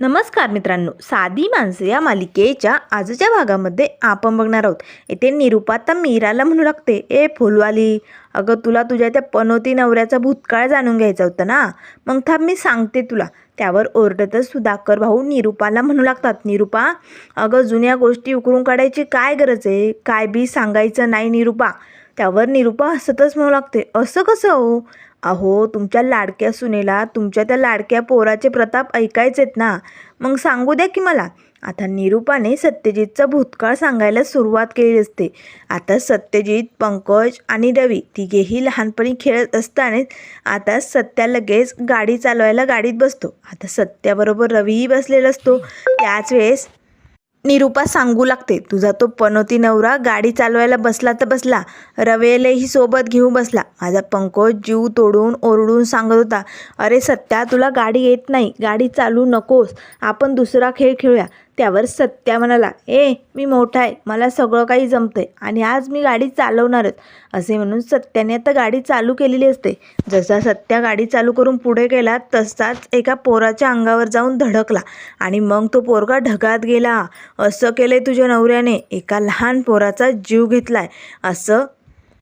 नमस्कार मित्रांनो साधी माणसं या मालिकेच्या आजच्या भागामध्ये आपण बघणार आहोत. येथे निरुपाता मीराला म्हणू लागते ए फुलवाली अगं तुला तुझ्या त्या पनोती नवऱ्याचा भूतकाळ जाणून घ्यायचा होता ना? मग थांब मी सांगते तुला. त्यावर ओरडतच सुधाकर भाऊ निरुपाला म्हणू लागतात निरुपा अगं जुन्या गोष्टी उकरून काढायची काय गरज आहे? काय बी सांगायचं नाही निरुपा. त्यावर निरुपा हसतच म्हणू लागते असं कसं हो? अहो तुमच्या लाडक्या सुनेला तुमच्या त्या लाडक्या पोराचे प्रताप ऐकायचेत ना. मग सांगू द्या की मला. आता निरूपाने सत्यजितचा भूतकाळ सांगायला सुरुवात केली असते. आता सत्यजित पंकज आणि रवी तिघेही लहानपणी खेळत असतानाच आता सत्या लगेच गाडी चालवायला गाडीत बसतो. आता सत्याबरोबर रवीही बसलेला असतो. त्याच वेळेस निरूपा सांगू लागते तुझा तो पनोती नवरा गाडी चालवायला बसला तर बसला रवेलेही सोबत घेऊन बसला. माझा पंकज जीव तोडून ओरडून सांगत होता अरे सत्या तुला गाडी येत नाही गाडी चालू नकोस आपण दुसरा खेळ खेळूया. त्यावर सत्या म्हणाला ए मी मोठा आहे मला सगळं काही जमतंय आणि आज मी गाडी चालवणारच. असे म्हणून सत्याने आता गाडी चालू केलेली असते. जसा सत्या गाडी चालू करून पुढे गेला तसाच एका पोराच्या अंगावर जाऊन धडकला आणि मग तो पोरगा ढगात गेला. असं केलंय तुझ्या नवऱ्याने एका लहान पोराचा जीव घेतलाय. असं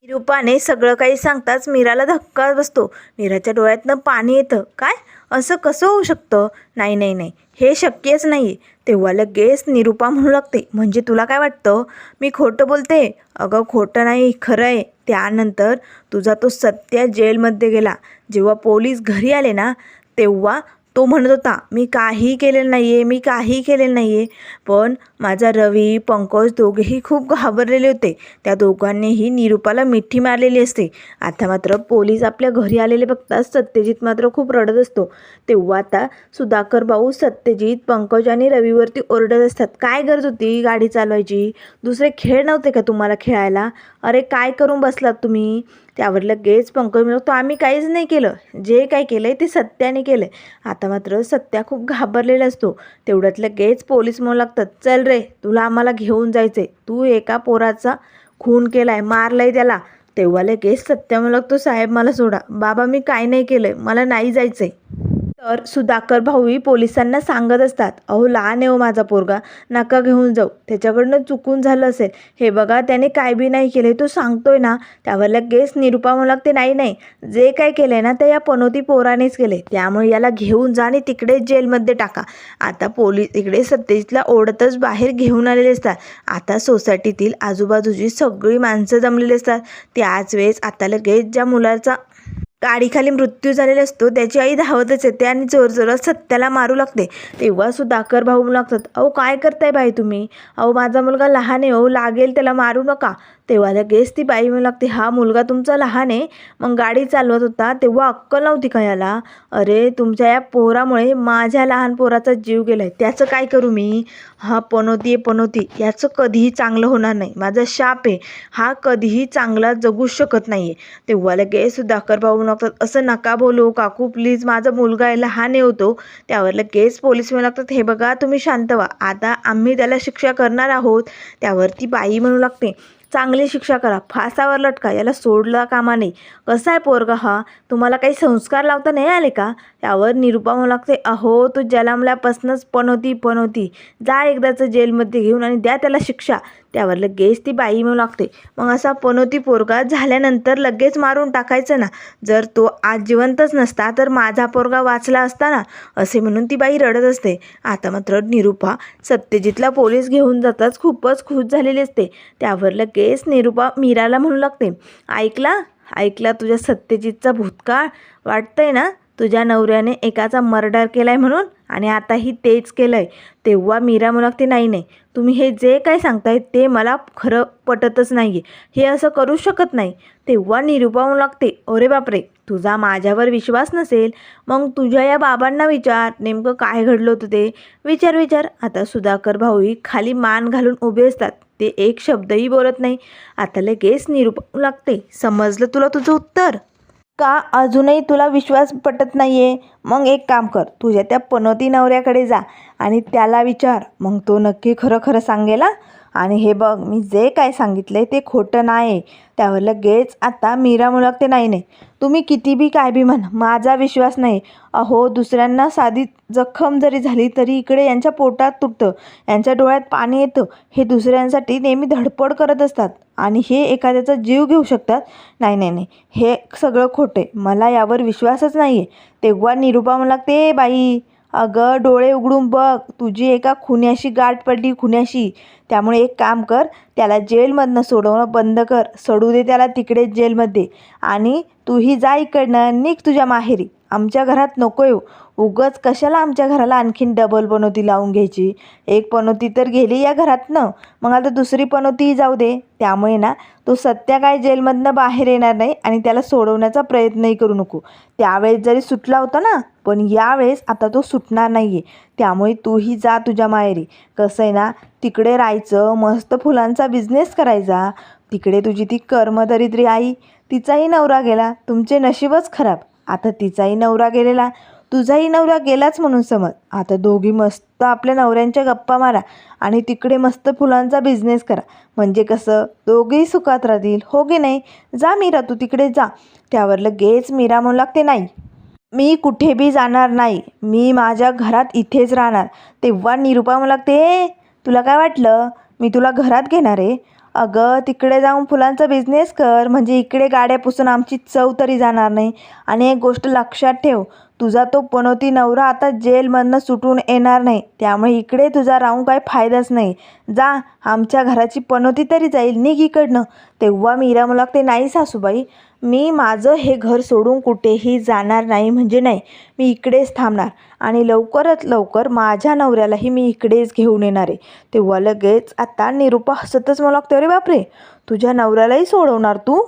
निरूपाने सगळं काही सांगताच मीराला धक्का बसतो. मीराच्या डोळ्यातनं पाणी येतं. काय? असं कसं होऊ शकतं? नाही नाही नाही. हे शक्यच नाही आहे तेव्हा लगेच निरूपा म्हणू लागते म्हणजे तुला काय वाटतं? मी खोटं बोलते? अगं खोटं नाही खरं आहे त्यानंतर तुझा तो सत्य जेलमध्ये गेला. जेव्हा पोलीस घरी आले ना तेव्हा तो म्हणत होता मी काही केलेलं नाही आहे मी काही केलेलं नाही आहे पण माझा रवी पंकज दोघेही खूप घाबरलेले होते. त्या दोघांनीही निरूपाला मिठी मारलेली असते. आता मात्र पोलीस आपल्या घरी आलेले बघताच सत्यजित मात्र खूप रडत असतो. तेव्हा आता सुधाकर भाऊ सत्यजित पंकज आणि रवीवरती ओरडत असतात. काय गरज होती गाडी चालवायची? दुसरे खेळ नव्हते का तुम्हाला खेळायला? अरे काय करून बसलात तुम्ही? त्यावर लगेच पंकज म्हणतो आम्ही काहीच नाही केलं. जे काय केलं आहे ते सत्याने केलं आहे आता मात्र सत्या खूप घाबरलेला असतो. तेवढ्यात लगेच पोलीस म्हणू लागतात चल रे तुला आम्हाला घेऊन जायचं आहे तू एका पोराचा खून केला आहे मारला आहे त्याला. तेव्हा लगेच सत्या म्हणू लागतो साहेब मला सोडा. बाबा मी काय नाही केलं आहे मला नाही जायचं आहे तर सुधाकर भाऊही पोलिसांना सांगत असतात अहो लहान आहे हो माझा पोरगा नका घेऊन जाऊ त्याच्याकडनं चुकून झालं असेल. हे बघा त्याने काय बी नाही केलं तो सांगतोय ना त्यावर लगेच निरुपा म्हणू लागते नाही नाही जे काय केलं आहे ना ते या पनोती पोरानेच केले त्यामुळे याला घेऊन जा आणि तिकडे जेलमध्ये टाका. आता पोलीस इकडे सत्यजितला ओढतच बाहेर घेऊन आलेले असतात. आता सोसायटीतील आजूबाजूची सगळी माणसं जमलेली असतात. त्याच वेळेस आता लगेच ज्या मुलाचा गाडीखाली मृत्यू झालेला असतो. त्याची आई धावतच येते आणि जोरजोरात सत्याला मारू लागते. तेव्हा कर भाऊ लागतात अहो काय करताय बाई तुम्ही? अहो माझा मुलगा लहान आहे हो लागेल त्याला मारू नका. तेव्हा गेस ती बाई म्हणू लागते हा मुलगा तुमचा लहान आहे. मग गाडी चालवत होता तेव्हा अक्कल नव्हती का याला अरे तुमच्या या पोरामुळे माझ्या लहान पोराचा जीव गेला आहे त्याचं काय करू मी? हा पनोती आहे पनोती. याचं कधीही चांगलं होणार नाही. माझा शाप आहे. हा कधीही चांगला जगू शकत नाही आहे तेव्हा लगेच सुधाकर भाऊ लागतात असं नका बोलू काकू. प्लीज माझा मुलगा आहे लहान आहे होतो. त्यावर लगेच पोलीस म्हणू लागतात हे बघा तुम्ही शांत व्हा. आता आम्ही त्याला शिक्षा करणार आहोत. त्यावर ती बाई म्हणू लागते चांगली शिक्षा करा. फासावर लटका. याला सोडला कामा नाही कसा आहे पोरगा हा? तुम्हाला काही संस्कार लावता नाही आले का? त्यावर निरुपा म्हणू लागते अहो तू जलामल्यापासूनच पण होती पण होती. जा एकदाचं जेलमध्ये घेऊन आणि द्या त्याला शिक्षा. त्यावर लगेच ती बाई म्हणू लागते. मग असा पनोती पोरगा झाल्यानंतर लगेच मारून टाकायचं ना. जर तो आज जिवंतच नसता तर माझा पोरगा वाचला असता ना असे म्हणून ती बाई रडत असते. आता मात्र निरुपा सत्यजितला पोलीस घेऊन जाताच खूपच खुश झालेली असते. त्यावर लगेच निरुपा मीराला म्हणू लागते ऐकला? ऐकला तुझ्या सत्यजितचा भूतकाळ? वाटतंय ना? तुझ्या नवऱ्याने एकाचा मर्डर केला आहे म्हणून आणि आताही तेच केलं आहे तेव्हा मीरा म्हणू नाही नाही. तुम्ही हे जे काय सांगताय ते मला खरं पटतच नाही आहे हे असं करू शकत नाही. तेव्हा निरुपा लागते अरे बापरे तुझा माझ्यावर विश्वास नसेल. मग तुझ्या या बाबांना विचार. नेमकं काय घडलं होतं ते? विचार विचार. आता सुधाकर भाऊही खाली मान घालून उभे असतात. ते एक शब्दही बोलत नाही. आता लगेच निरुपा लागते समजलं तुला तुझं उत्तर? का अजूनही तुला विश्वास पटत नाही आहे मग एक काम कर तुझ्या त्या पनोती नवऱ्याकडे जा आणि त्याला विचार. मग तो नक्की खरं खरं सांगेल आणि हे बघ मी जे काय सांगितले ते खोटं नाही त्यावर लगेच आता मीरा मुलगते नाही नाही तुम्ही किती बी काय बी म्हणा माझा विश्वास नाही अहो दुसऱ्यांना साधी जखम जरी झाली तरी इकडे यांच्या पोटात तुटतं यांच्या डोळ्यात पाणी येतं. हे दुसऱ्यांसाठी नेहमी धडपड करत असतात आणि हे एखाद्याचा जीव घेऊ शकतात. नाही नाही नाही हे सगळं खोटं आहे. मला यावर विश्वासच नाही आहे तेव्हा निरुपा मला ते बाई. अगं डोळे उघडून बघ. तुझी एका खुन्याशी गाठ पडली खुन्याशी. त्यामुळे एक काम कर त्याला जेलमधनं सोडवणं बंद कर. सोडू दे त्याला तिकडे जेलमध्ये. आणि तूही जा इकडनं. निघ तुझ्या माहेरी. आमच्या घरात नको येऊ. उगच कशाला आमच्या घराला आणखीन डबल पनोती लावून घ्यायची? एक पनोती तर गेली या घरातनं. मग आता दुसरी पनोतीही जाऊ दे. त्यामुळे ना तो सत्या काय जेलमधनं बाहेर येणार नाही आणि त्याला सोडवण्याचा प्रयत्नही करू नको. त्यावेळेस जरी सुटला होता ना पण यावेळेस आता तो सुटणार नाही आहे त्यामुळे तूही जा तुझ्या माहेरी. कसं आहे ना तिकडे राहायचं मस्त फुलांचा बिझनेस करायचा. तिकडे तुझी ती कर्मदरिद्री आई तिचाही नवरा गेला. तुमचे नशीबच खराब. आता तिचाही नवरा गेलेला. तुझाही नवरा गेलाच म्हणून समज. आता दोघी मस्त आपल्या नवऱ्यांच्या गप्पा मारा आणि तिकडे मस्त फुलांचा बिझनेस करा. म्हणजे कसं? दोघेही सुखात राहतील हो की नाही? जा मीरा तू तिकडे जा. त्यावर लगेच मीरा म्हणू लागते नाही मी कुठे बी जाणार नाही. मी माझ्या घरात इथेच राहणार. तेव्हा निरुपा मला लागते तुला काय वाटलं? मी तुला घरात घेणार आहे? अगं तिकडे जाऊन फुलांचा बिझनेस कर. म्हणजे इकडे गाड्या पुसून आमची चव तरी जाणार नाही. आणि एक गोष्ट लक्षात ठेव तुझा तो पनोती नवरा आता जेलमधनं सुटून येणार नाही. त्यामुळे इकडे तुझा राहून काही फायदाच नाही. जा आमच्या घराची पनोती तरी जाईल. निघ इकडनं. तेव्हा मीरा मला ते नाही सासूबाई मी माझं हे घर सोडून कुठेही जाणार नाही म्हणजे नाही. मी इकडेच थांबणार आणि लवकरात लवकर माझ्या नवऱ्यालाही मी इकडेच घेऊन येणार आहे. तेव्हा लगेच आता निरुपा हसतच मला लागते अरे बापरे! तुझ्या नवऱ्यालाही सोडवणार तू?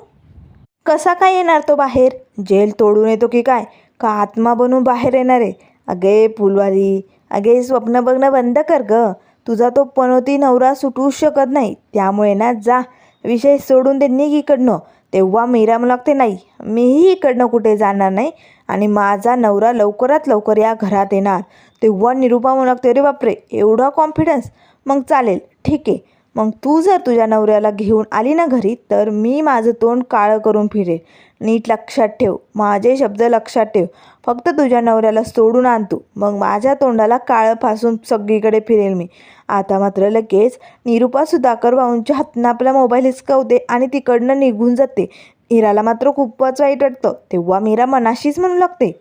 कसा काय येणार तो बाहेर? जेल तोडून येतो की काय? का आत्मा बनून बाहेर येणार आहे? अगे फुलवाली अगे स्वप्न बघणं बंद कर ग. तुझा तो पनोती नवरा सुटूच शकत नाही. त्यामुळे ना जा. विषय सोडून दे निघ इकडनं. तेव्हा मीरा मला लागते नाही मीही इकडनं कुठे जाणार नाही आणि माझा नवरा लवकरात लवकर या घरात येणार. तेव्हा निरुपा म्हणू लागते अरे बापरे एवढा कॉन्फिडन्स मग चालेल ठीक आहे. मग तू जर तुझ्या नवऱ्याला घेऊन आली ना घरी तर मी माझं तोंड काळं करून फिरेल नीट लक्षात ठेव. माझे शब्द लक्षात ठेव. फक्त तुझ्या नवऱ्याला सोडून आण तू. मग माझ्या तोंडाला काळं फासून सगळीकडे फिरेल मी. आता मात्र लगेच निरुपा सुधाकर भाऊंच्या हातनं आपला मोबाईल हिसकवते आणि तिकडनं निघून जाते. हिराला मात्र खूपच वाईट वाटतं. तेव्हा मीरा मनाशीच म्हणू लागते.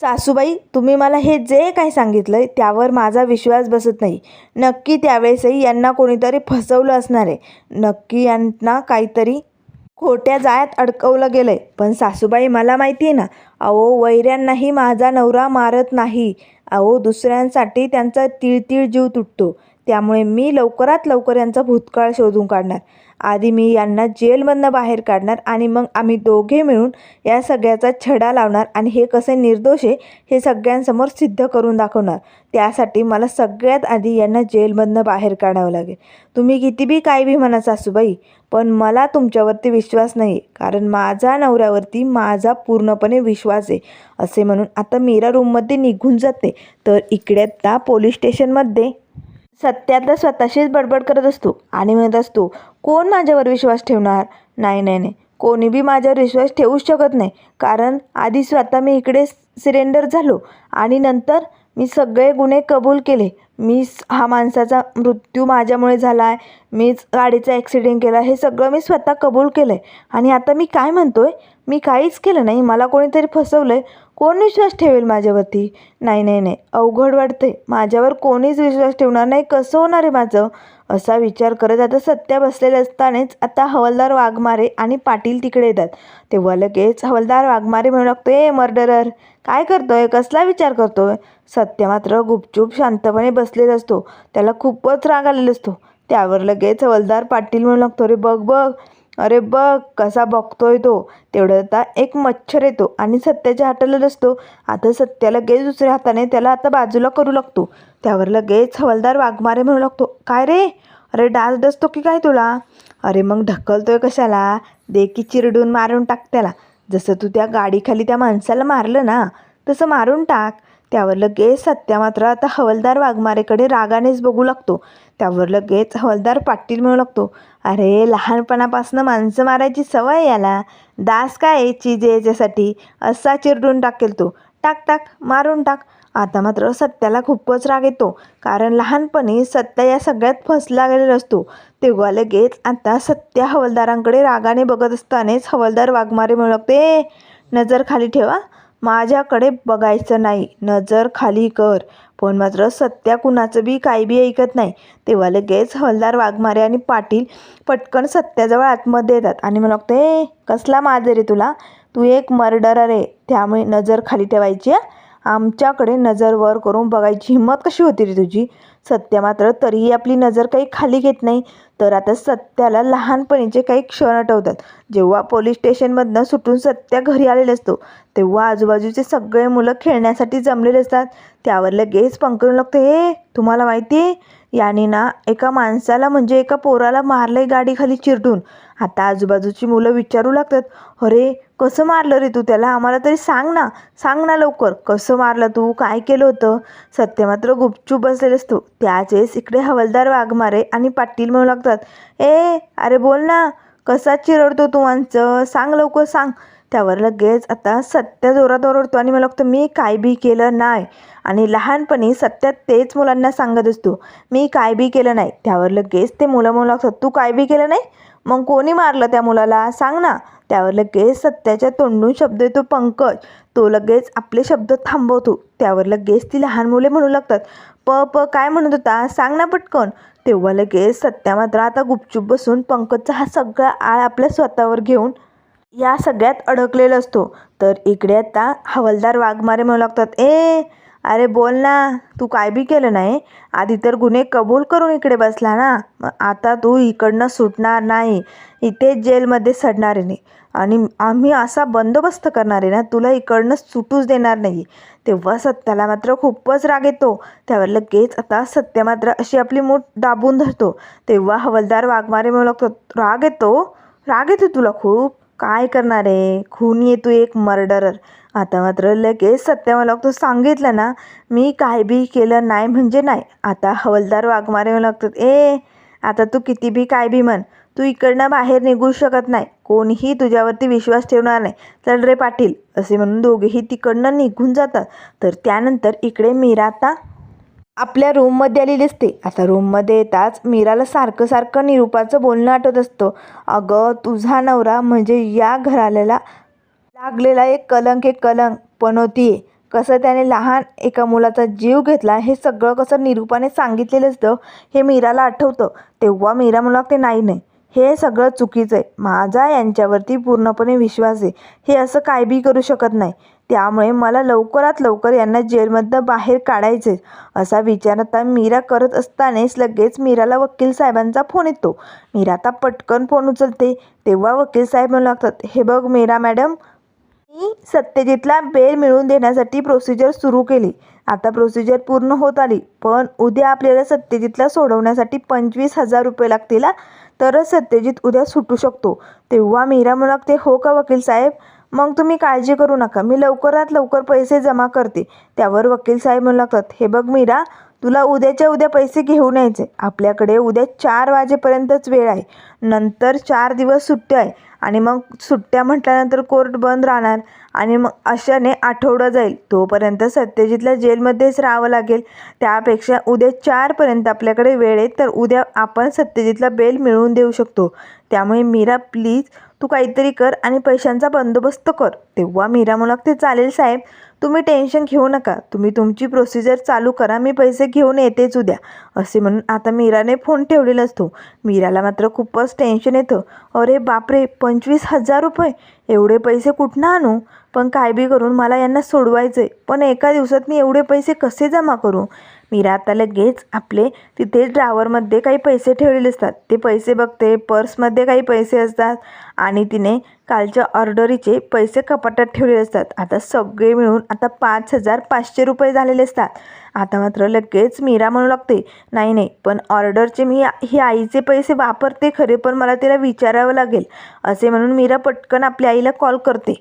सासूबाई तुम्ही मला हे जे काही सांगितलं त्यावर माझा विश्वास बसत नाही. नक्की त्यावेळेसही यांना कोणीतरी फसवलं असणार आहे. नक्की यांना काहीतरी खोट्या जाळ्यात अडकवलं गेलं आहे पण सासूबाई मला माहिती आहे ना अहो वैऱ्यांनाही माझा नवरा मारत नाही. अहो दुसऱ्यांसाठी त्यांचा तिळतिळ जीव तुटतो. त्यामुळे मी लवकरात लवकर यांचा भूतकाळ शोधून काढणार. आधी मी यांना जेलमधनं बाहेर काढणार आणि मग आम्ही दोघे मिळून या सगळ्याचा छडा लावणार आणि हे कसे निर्दोष आहे हे सगळ्यांसमोर सिद्ध करून दाखवणार. त्यासाठी मला सगळ्यात आधी यांना जेलमधनं बाहेर काढावं लागेल. तुम्ही किती बी काय बी म्हणा सासूबाई पण मला तुमच्यावरती विश्वास नाही आहे कारण माझा नवऱ्यावरती माझा पूर्णपणे विश्वास आहे असे म्हणून आता मीरा रूममध्ये निघून जाते. तर इकडे आता पोलीस स्टेशनमध्ये सत्या तर स्वतःशीच बडबड करत असतो आणि म्हणत असतो कोण माझ्यावर विश्वास ठेवणार? नाही नाही नाही. कोणी बी माझ्यावर विश्वास ठेवूच शकत नाही. कारण आधी स्वतः मी इकडे सिलेंडर झालो आणि नंतर मी सगळे गुन्हे कबूल केले. मीच हा माणसाचा मृत्यू माझ्यामुळे झाला आहे मीच गाडीचा ॲक्सिडेंट केला हे सगळं मी स्वतः कबूल केलं आहे आणि आता मी काय म्हणतो आहे मी काहीच केलं नाही मला कोणीतरी फसवलं आहे कोण विश्वास ठेवेल माझ्यावरती? नाही नाही नाही अवघड वाटते माझ्यावर कोणीच विश्वास ठेवणार नाही कसं होणार आहे माझं? असा विचार करत आता सत्या बसलेले असतानाच आता हवालदार वाघमारे आणि पाटील तिकडे येतात. तेव्हा लगेच हवालदार वाघमारे म्हणू लागतो ए मर्डरर काय करतोय? कसला विचार करतोय? सत्य मात्र गुपचूप शांतपणे बसलेला असतो. त्याला खूपच राग आलेला असतो. त्यावर लगेच हवालदार पाटील म्हणू लागतो अरे बघ बघ अरे बघ कसा बघतोय तो. तेवढं आता एक मच्छर येतो आणि सत्याच्या हाताला असतो आता सत्या लगेच दुसऱ्या हाताने त्याला आता बाजूला करू लागतो. त्यावर लगेच हवलदार वाघमारे म्हणू लागतो काय रे? अरे डास डसतो की काय तुला? अरे मग ढकलतोय कशाला? दे की चिरडून मारून टाक त्याला. जसं तू त्या गाडीखाली त्या माणसाला मारलं ना तसं मारून टाक. त्यावर लगेच सत्या मात्र आता हवलदार वाघमारेकडे रागानेच बघू लागतो. त्यावर लगेच हवलदार पाटील मिळू लागतो अरे लहानपणापासून माणसं मारायची सवय याला. दास काय आहे चीज याच्यासाठी? असा चिरडून टाकेल तो. टाक टाक मारून टाक. आता मात्र सत्याला खूपच राग येतो कारण लहानपणी सत्या या सगळ्यात फसला गेलेला असतो. तेव्हा लगेच आता सत्या हवलदारांकडे रागाने बघत असतानाच हवलदार वाघमारे म्हणू लागते नजर खाली ठेवा. माझ्याकडे बघायचं नाही. नजर खाली कर. पण मात्र सत्या कुणाचं बी काही बी ऐकत नाही. तेव्हा लगेच हवलदार वाघमारे आणि पाटील पटकन सत्याजवळ आतमध्ये येतात आणि मला वाटतं ए कसला माझं रे तुला? तू एक मर्डरर आहे त्यामुळे नजर खाली ठेवायची आमच्याकडे नजर वर करून बघायची हिंमत कशी होती रे तुझी? सत्य मात्र तरीही आपली नजर काही खाली घेत नाही. तर आता सत्याला लहानपणीचे काही क्षण आठवतात. जेव्हा पोलीस स्टेशनमधनं सुटून सत्या घरी आलेले असतो तेव्हा आजूबाजूचे सगळे मुलं खेळण्यासाठी जमलेले असतात. त्यावर लगेच पंकज लागतं हे तुम्हाला माहिती आहे याने ना एका माणसाला म्हणजे एका पोराला मारलंय गाडीखाली चिरडून. आता आजूबाजूची मुलं विचारू लागतात अरे कसं मारलं रे तू? त्याला आम्हाला तरी सांग ना सांग ना लवकर. कसं मारलं तू? काय केलं होतं? सत्य मात्र गुपचूप बसलेला असतो. त्याच वेळेस इकडे हवलदार वाघमारे आणि पाटील म्हणू लागतात ए अरे बोल ना कसा चिरडतो तू माणसं? सांग लवकर सांग. त्यावर लगेच आता सत्य जोरात ओरडतो आणि मला लागतं मी काय बी केलं नाही. आणि लहानपणी सत्या तेच मुलांना सांगत असतो मी काय बी केलं नाही. त्यावर लगेच ते मुलं म्हणू लागतात तू काय बी केलं नाही? मग कोणी मारलं त्या मुलाला? सांग ना. त्यावर लगेच सत्याच्या तोंडून शब्द येतो पंकज. तो लगेच आपले शब्द थांबवतो. त्यावर लगेच ती लहान मुले म्हणू लागतात प प काय म्हणत होता? सांग ना पटकन. तेव्हा लगेच सत्या मात्र आता गुपचूप बसून पंकजचा हा सगळा आळ आपल्या स्वतःवर घेऊन या सगळ्यात अडकलेला असतो. तर इकडे आता हवलदार वाघमारे म्हणू लागतात ए अरे बोल ना तू काय बी केलं नाही? आधी तर गुन्हे कबूल करून इकडे बसला ना. आता तू इकडनं सुटणार नाही. इथेच जेलमध्ये सडणार आहे. नाही आणि आम्ही असा बंदोबस्त करणार आहे ना तुला इकडनं सुटूच देणार नाही. तेव्हा सत्याला मात्र खूपच राग येतो. त्यावर लगेच आता सत्य मात्र अशी आपली मूठ दाबून धरतो. तेव्हा हवलदार वाघमारे मला राग येतो? राग येतो तुला खूप? काय करणार आहे? खून येतो एक मर्डरर. आता मात्र लगेच सत्य मला लागतो सांगितलं ना मी काय बी केलं नाही म्हणजे नाही. आता हवलदार वाघमारे मला लागतात ए आता तू किती बी काय बी म्हण. तू इकडनं बाहेर निघू शकत नाही. कोणीही तुझ्यावरती विश्वास ठेवणार नाही. चल रे पाटील असे म्हणून दोघेही तिकडनं निघून जातात. तर त्यानंतर इकडे मीरा आता आपल्या रूममध्ये आलेली असते. आता रूममध्ये येताच मीराला सारखं सारखं निरूपाचं बोलणं आठवत असतं. अगं तुझा नवरा म्हणजे या घराल्याला लागलेला एक कलंक एक कलंक. पनोती आहे कसं त्याने लहान एका मुलाचा जीव घेतला हे सगळं कसं निरूपाने सांगितलेलं असतं हे मीराला आठवतं. तेव्हा मीरा मला ते नाही नाही हे सगळं चुकीचं आहे. माझा यांच्यावरती पूर्णपणे विश्वास आहे. हे असं काय बी करू शकत नाही. त्यामुळे मला लवकरात लवकर यांना जेलमधनं बाहेर काढायचे असा विचार आता मीरा करत असतानाच लगेच मीराला वकील साहेबांचा फोन येतो. मीरा आता पटकन फोन उचलते. तेव्हा वकील साहेब म्हणू लागतात हे बघ मीरा मॅडम मी सत्यजितला बेल मिळवून देण्यासाठी प्रोसिजर सुरू केली. आता प्रोसिजर पूर्ण होत आली. पण उद्या आपल्याला सत्यजितला सोडवण्यासाठी पंचवीस हजार रुपये लागतील तरच सत्यजित उद्या सुटू शकतो. तेव्हा मीरा म्हणू लागते हो का वकील साहेब? मग तुम्ही काळजी करू नका. मी लवकरात लवकर पैसे जमा करते. त्यावर वकील साहेब म्हणू लागतात हे बघ मीरा तुला उद्याच्या उद्या पैसे घेऊन यायचे. आपल्याकडे उद्या चार वाजेपर्यंतच वेळ आहे. नंतर चार दिवस सुट्टी आहे. आणि मग सुट्ट्या म्हटल्यानंतर कोर्ट बंद राहणार आणि मग अशाने आठवडा जाईल. तोपर्यंत सत्यजितला जेलमध्येच राहावं लागेल. त्यापेक्षा उद्या चारपर्यंत आपल्याकडे वेळ आहे तर उद्या आपण सत्यजितला बेल मिळवून देऊ शकतो. त्यामुळे मीरा प्लीज तू काहीतरी कर आणि पैशांचा बंदोबस्त कर. तेव्हा मीरा म्हणू लागते चालेल साहेब तुम्ही टेन्शन घेऊ नका. तुम्ही तुमची प्रोसिजर चालू करा. मी पैसे घेऊन येतेच उद्या असे म्हणून आता मीराने फोन ठेवलेला असतो. मीराला मात्र खूपच टेन्शन येतं. अरे बापरे पंचवीस हजार रुपये? एवढे पैसे कुठनं आणू? पण काय बी करून मला यांना सोडवायचं आहे पण एका दिवसात मी एवढे पैसे कसे जमा करू? मीरा आता लगेच आपले तिथे ड्रावरमध्ये काही पैसे ठेवलेले असतात. ते पैसे बघते पर्समध्ये काही पैसे असतात आणि तिने कालच्या ऑर्डरीचे पैसे कपाटात ठेवलेले असतात. आता सगळे मिळून आता पाच हजार पाचशे रुपये झालेले असतात. आता मात्र लगेच मीरा म्हणू लागते नाही नाही पण ऑर्डरचे मी ही आईचे पैसे वापरते खरे पण मला तिला विचारावं लागेल असे म्हणून मीरा पटकन आपल्या आईला कॉल करते.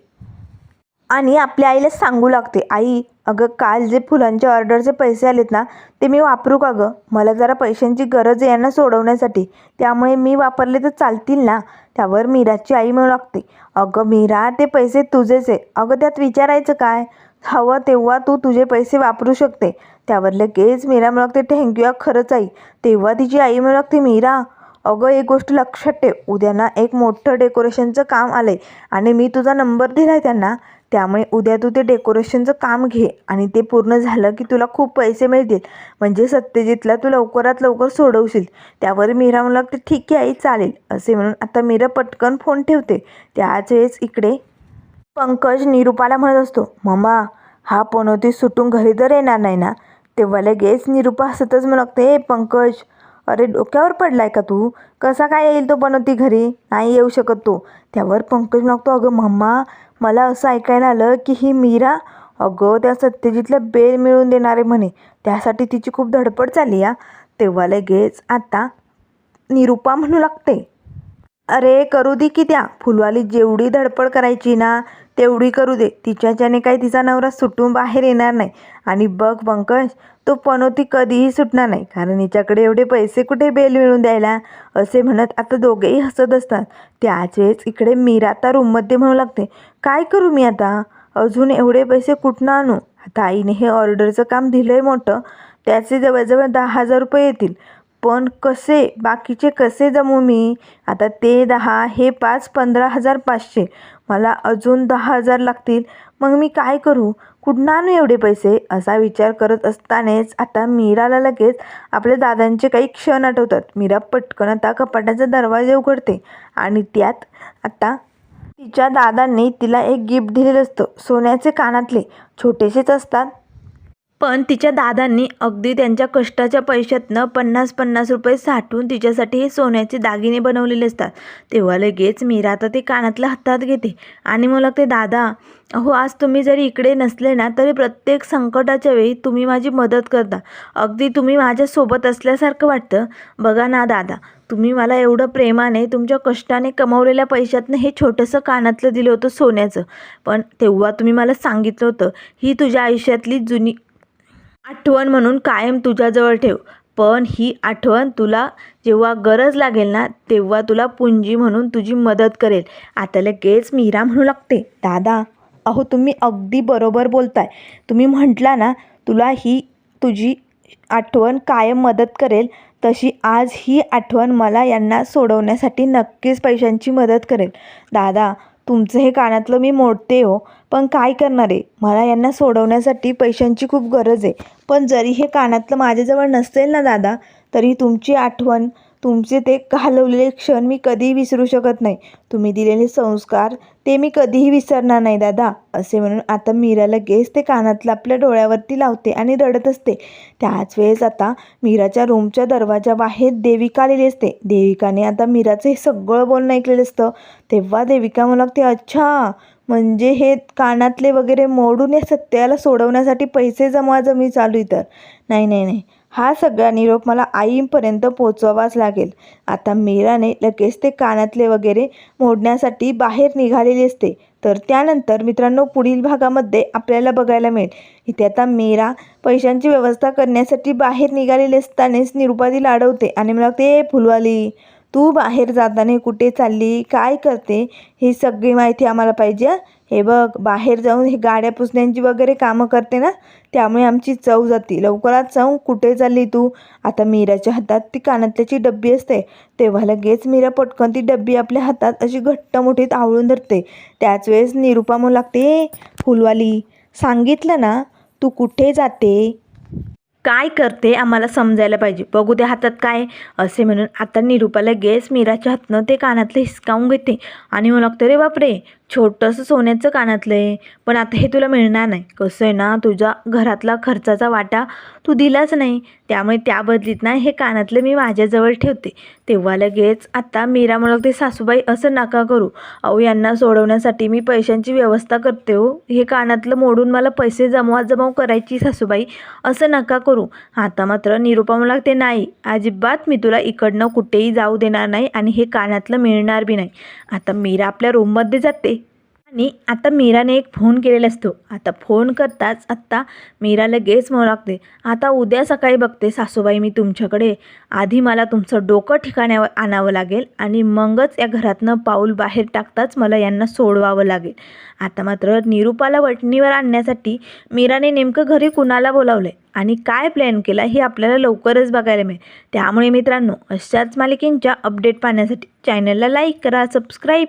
आणि आपल्या आईला सांगू लागते आई अगं काल जे फुलांचे ऑर्डरचे पैसे आलेत ना ते मी वापरू का गं? मला जरा पैशांची गरज आहे यांना सोडवण्यासाठी. त्यामुळे मी वापरले तर चालतील ना? त्यावर मीराची आई म्हणू लागते अगं मीरा ते पैसे तुझेच आहे. अगं त्यात विचारायचं काय? हवं तेव्हा तू तुझे पैसे वापरू शकते. त्यावर लगेच मीरा म्हणू लागते थँक्यू खरंच आई. तेव्हा तिची आई म्हणू लागते मीरा अगं एक गोष्ट लक्षात ठेव. उद्या ना एक मोठं डेकोरेशनचं काम आलं आहे आणि मी तुझा नंबर दिला आहे त्यांना. त्यामुळे उद्या तू ते डेकोरेशनचं काम घे आणि ते पूर्ण झालं की तुला खूप पैसे मिळतील. म्हणजे सत्यजितला तू लवकरात लवकर सोडवशील. त्यावर मीरा म्हणू लागते ठीक आहे आई चालेल. असे म्हणून आता मीरा पटकन फोन ठेवते. त्याच वेळेस इकडे पंकज निरुपाला म्हणत असतो मम्मा हा पनोती सुटून घरी तर येणार नाही ना? तेव्हा लगेच निरूपा हसतच म्हणू लागते ए पंकज अरे डोक्यावर पडलाय का तू? कसा काय येईल तो पनोती घरी? नाही येऊ शकत तो. त्यावर पंकज मागतो अगं मम्मा मला असं ऐकायला आलं की ही मीरा अगं त्या सत्यजितला बेल मिळवून देणार आहे म्हणे. त्यासाठी तिची खूप धडपड चालली या तेव्हा लगेच आता निरुपा म्हणू लागते. अरे करू दे की त्या. फुलवाली जेवढी धडपड करायची ना तेवढी करू दे. तिच्याच्याने काही तिचा नवरा सुटून बाहेर येणार नाही. आणि बघ पंकज तो पनोती कधीही सुटणार नाही. कारण हिच्याकडे एवढे पैसे कुठे बेल मिळून द्यायला? असे म्हणत आता दोघेही हसत असतात. त्याच वेळेस इकडे मीरा आता रूममध्ये म्हणू लागते काय करू मी आता? अजून एवढे पैसे कुठनं आणू? आता आईने हे ऑर्डरचं काम दिलं आहे मोठं. त्याचे जवळजवळ दहा हजार रुपये येतील. पण कसे बाकीचे कसे जमू मी? आता ते दहा हे पाच पंधरा हजार पाचशे. मला अजून दहा हजार लागतील. मग मी काय करू? कुठनं आणू एवढे पैसे? असा विचार करत असतानाच आता मीराला लगेच आपल्या दादांचे काही क्षण आठवतात. मीरा पटकन आता कपाटाचा दरवाजा उघडते आणि त्यात आता तिच्या दादांनी तिला एक गिफ्ट दिलेलं असतं. सोन्याचे कानातले छोटेसेच असतात. पण तिच्या दादांनी अगदी त्यांच्या कष्टाच्या पैशातनं पन्नास पन्नास रुपये साठवून तिच्यासाठी हे सोन्याचे दागिने बनवलेले असतात. तेव्हा लगेच मीरा आता ते कानातलं हातात घेते. आणि मग ते दादा अहो आज तुम्ही जरी इकडे नसले ना तरी प्रत्येक संकटाच्या वेळी तुम्ही माझी मदत करता. अगदी तुम्ही माझ्यासोबत असल्यासारखं वाटतं. बघा ना दादा तुम्ही मला एवढं प्रेमाने तुमच्या कष्टाने कमवलेल्या पैशातनं हे छोटंसं कानातलं दिलं होतं सोन्याचं. पण तेव्हा तुम्ही मला सांगितलं होतं ही तुझ्या आयुष्यातली जुनी आठवण म्हणून कायम तुझ्याजवळ ठेव. पण ही आठवण तुला जेव्हा गरज लागेल ना तेव्हा तुला पुंजी म्हणून तुझी मदत करेल. आता लगेच मीरा म्हणू लागते दादा अहो तुम्ही अगदी बरोबर बोलताय. तुम्ही म्हटला ना तुला ही तुझी आठवण कायम मदत करेल तशी आज ही आठवण मला यांना सोडवण्यासाठी नक्कीच पैशांची मदत करेल. दादा तुमचं हे कानातलं मी मोडते हो. पण काय करणार आहे? मला यांना सोडवण्यासाठी पैशांची खूप गरज आहे. पण जरी हे कानातलं माझ्याजवळ नसेल ना दादा तरी तुमची आठवण तुमचे ते घालवलेले क्षण मी कधीही विसरू शकत नाही. तुम्ही दिलेले संस्कार ते मी कधीही विसरणार नाही दादा असे म्हणून आता मीरा लगेच ते कानातलं आपल्या डोळ्यावरती लावते आणि रडत असते. त्याच वेळेस आता मीराच्या रूमच्या दरवाजाबाहेर देविका आलेली असते. देविकाने आता मीराचं हे सगळं बोलणं ऐकलेलं असतं. तेव्हा देविका मला लागते अच्छा म्हणजे हे कानातले वगैरे मोडून या सत्याला सोडवण्यासाठी पैसे जमवा जमी चालू आहे तर. नाही नाही नाही. हा सगळा निरोप मला आईपर्यंत पोचवावाच लागेल. आता मीराने लगेच ते कानातले वगैरे मोडण्यासाठी बाहेर निघालेली असते. तर त्यानंतर मित्रांनो पुढील भागामध्ये आपल्याला बघायला मिळेल. इथे आता मीरा पैशांची व्यवस्था करण्यासाठी बाहेर निघालेली असतानाच निरुपा अडवते आणि मला ते फुलवाली तू बाहेर जाताना कुठे चालली काय करते ही सगळी माहिती आम्हाला पाहिजे हे? बघ बाहेर जाऊन हे गाड्या पुसण्यांची वगैरे कामं करते ना त्यामुळे आमची चव जाते. लवकरात जाऊन कुठे चालली तू? आता मीराच्या हातात ती कानातल्याची डब्बी असते. तेव्हा लगेच मीरा पटकन ती डब्बी आपल्या हातात अशी घट्ट मुठीत आवळून धरते. त्याच वेळेस निरुपा म्हणू लागते फुलवाली सांगितलं ना तू कुठे जाते? काय करते आम्हाला समजायला पाहिजे. बघू त्या हातात काय असे म्हणून. आता निरुपाला गेस मीराच्या हातनं ते कानातलं हिसकावून घेते. आणि मग लागतं रे बापरे छोटंसं सोन्याचं कानातलं आहे. पण आता हे तुला मिळणार नाही. कसं आहे ना तुझ्या घरातला खर्चाचा वाटा तू दिलाच नाही. त्यामुळे त्या बदलीत ना हे कानातलं मी माझ्याजवळ ठेवते. तेव्हा लगेच आता मीरा म्हणत ते सासूबाई असं नका करू. अहो यांना सोडवण्यासाठी मी पैशांची व्यवस्था करते हो. हे कानातलं मोडून मला पैसे जमवा जमाव करायची सासूबाई. असं नका करू. आता मात्र निरुपा मला ते नाही अजिबात मी तुला इकडनं कुठेही जाऊ देणार नाही आणि हे कानातलं मिळणार बी नाही. आता मीरा आपल्या रूममध्ये जाते. आणि आता मीराने एक फोन केलेला असतो. आता फोन करताच आत्ता मीरा लगेच म्हणू लागते आता उद्या सकाळी बघते सासूबाई मी तुमच्याकडे. आधी मला तुमचं डोकं ठिकाण्यावर आणावं लागेल आणि मगच या घरातनं पाऊल बाहेर टाकताच मला यांना सोडवावं लागेल. आता मात्र निरूपाला वटणीवर आणण्यासाठी मीराने नेमकं घरी कुणाला बोलावलं आणि काय प्लॅन केला हे आपल्याला लवकरच बघायला मिळेल. त्यामुळे मित्रांनो अशाच मालिकेंच्या अपडेट पाहण्यासाठी चॅनलला लाईक करा सबस्क्राईब